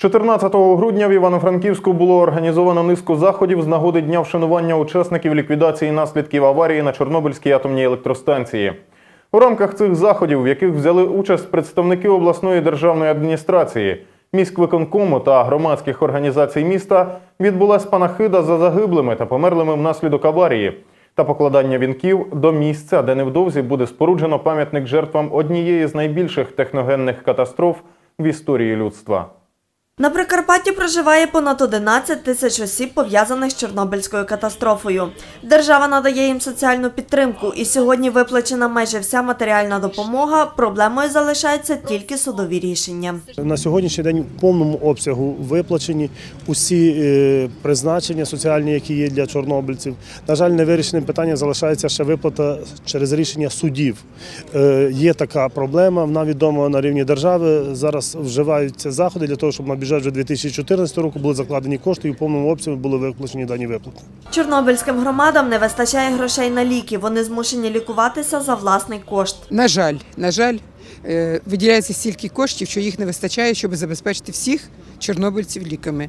14 грудня в Івано-Франківську було організовано низку заходів з нагоди дня вшанування учасників ліквідації наслідків аварії на Чорнобильській атомній електростанції. У рамках цих заходів, в яких взяли участь представники обласної державної адміністрації, міськвиконкому та громадських організацій міста, відбулась панахида за загиблими та померлими внаслідок аварії та покладання вінків до місця, де невдовзі буде споруджено пам'ятник жертвам однієї з найбільших техногенних катастроф в історії людства. На Прикарпатті проживає понад 11 тисяч осіб, пов'язаних з Чорнобильською катастрофою. Держава надає їм соціальну підтримку, і сьогодні виплачена майже вся матеріальна допомога. Проблемою залишаються тільки судові рішення. На сьогоднішній день в повному обсягу виплачені усі е, призначення соціальні, які є для чорнобильців. На жаль, невирішеним питанням залишається ще виплата через рішення судів. Е, Є така проблема, вона відома на рівні держави. Зараз вживаються заходи для того, щоб на бюджет вже 2014 року були закладені кошти і в повному обсязі були виплачені дані виплати. Чорнобильським громадам не вистачає грошей на ліки. Вони змушені лікуватися за власний кошт. На жаль, на жаль, виділяється стільки коштів, що їх не вистачає, щоб забезпечити всіх чорнобильців ліками.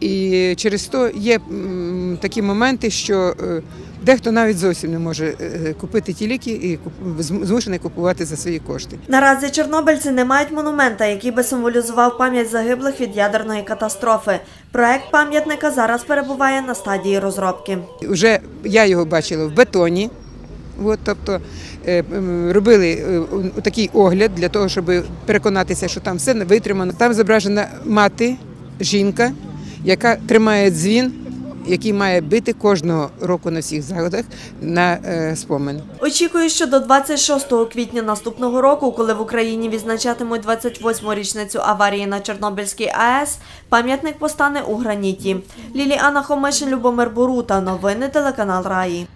І через то є такі моменти, що е, дехто навіть зовсім не може е, купити ті ліки і змушений купувати за свої кошти. Наразі чорнобильці не мають монумента, який би символізував пам'ять загиблих від ядерної катастрофи. Проект пам'ятника зараз перебуває на стадії розробки. Уже я його бачила в бетоні. От, тобто е, робили е, такий огляд для того, щоб переконатися, що там все витримано. Там зображена мати, жінка, яка тримає дзвін, який має бити кожного року на всіх заходах на е, спомин. Очікую, що до 26 квітня наступного року, коли в Україні відзначатимуть 28-му річницю аварії на Чорнобильській АЕС, пам'ятник постане у граніті. Ліліана Хомишин, Любомир Борута. Новини телеканал Раї.